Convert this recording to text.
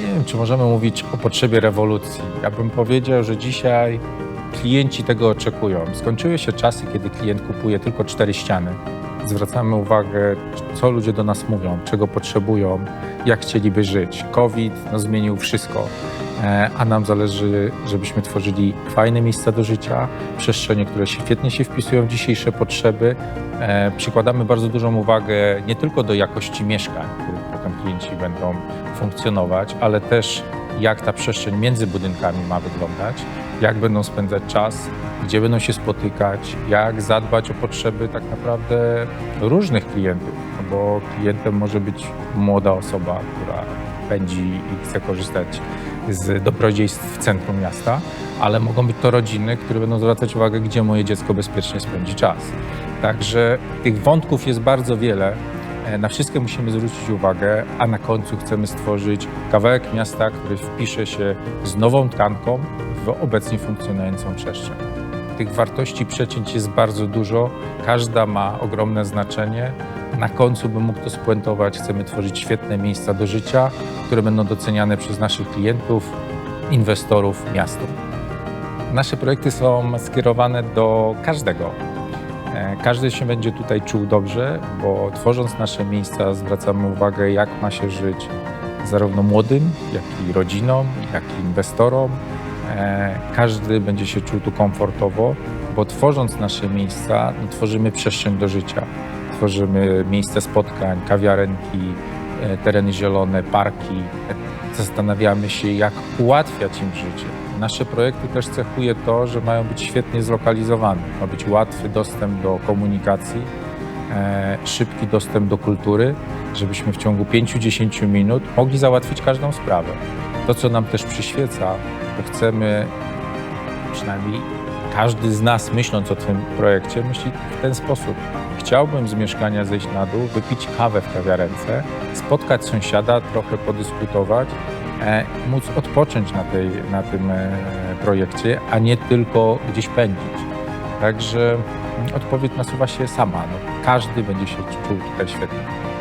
Nie wiem, czy możemy mówić o potrzebie rewolucji. Ja bym powiedział, że dzisiaj klienci tego oczekują. Skończyły się czasy, kiedy klient kupuje tylko cztery ściany. Zwracamy uwagę, co ludzie do nas mówią, czego potrzebują, jak chcieliby żyć. COVID no, zmienił wszystko, e, a nam zależy, żebyśmy tworzyli fajne miejsca do życia, przestrzenie, które świetnie się wpisują w dzisiejsze potrzeby. E, Przykładamy bardzo dużą uwagę nie tylko do jakości mieszkań, klienci będą funkcjonować, ale też jak ta przestrzeń między budynkami ma wyglądać, jak będą spędzać czas, gdzie będą się spotykać, jak zadbać o potrzeby tak naprawdę różnych klientów, no bo klientem może być młoda osoba, która pędzi i chce korzystać z dobrodziejstw w centrum miasta, ale mogą być to rodziny, które będą zwracać uwagę, gdzie moje dziecko bezpiecznie spędzi czas. Także tych wątków jest bardzo wiele. E, Na wszystkie musimy zwrócić uwagę, a na końcu chcemy stworzyć kawałek miasta, który wpisze się z nową tkanką w obecnie funkcjonującą przestrzeń. Tych wartości przecięć jest bardzo dużo, każda ma ogromne znaczenie. Na końcu, bym mógł to spuentować, chcemy tworzyć świetne miejsca do życia, które będą doceniane przez naszych klientów, inwestorów, miasto. Nasze projekty są skierowane do każdego, Każdy się będzie tutaj czuł dobrze, bo tworząc nasze miejsca zwracamy uwagę, jak ma się żyć zarówno młodym, jak i rodzinom, jak i inwestorom. E, Każdy będzie się czuł tu komfortowo, bo tworząc nasze miejsca, no, tworzymy przestrzeń do życia. Tworzymy miejsca spotkań, kawiarenki, e, tereny zielone, parki. E, Zastanawiamy się, jak ułatwiać im życie. Nasze projekty też cechuje to, że mają być świetnie zlokalizowane. Ma być łatwy dostęp do komunikacji, e, szybki dostęp do kultury, żebyśmy w ciągu 5-10 minut mogli załatwić każdą sprawę. To, co nam też przyświeca, to chcemy, przynajmniej każdy z nas myśląc o tym projekcie, myśli w ten sposób. Chciałbym z mieszkania zejść na dół, wypić kawę w kawiarence, spotkać sąsiada, trochę podyskutować, móc odpocząć na, tej, na tym e, projekcie, a nie tylko gdzieś pędzić. Także odpowiedź nasuwa się sama. No, każdy będzie się czuł tutaj świetnie.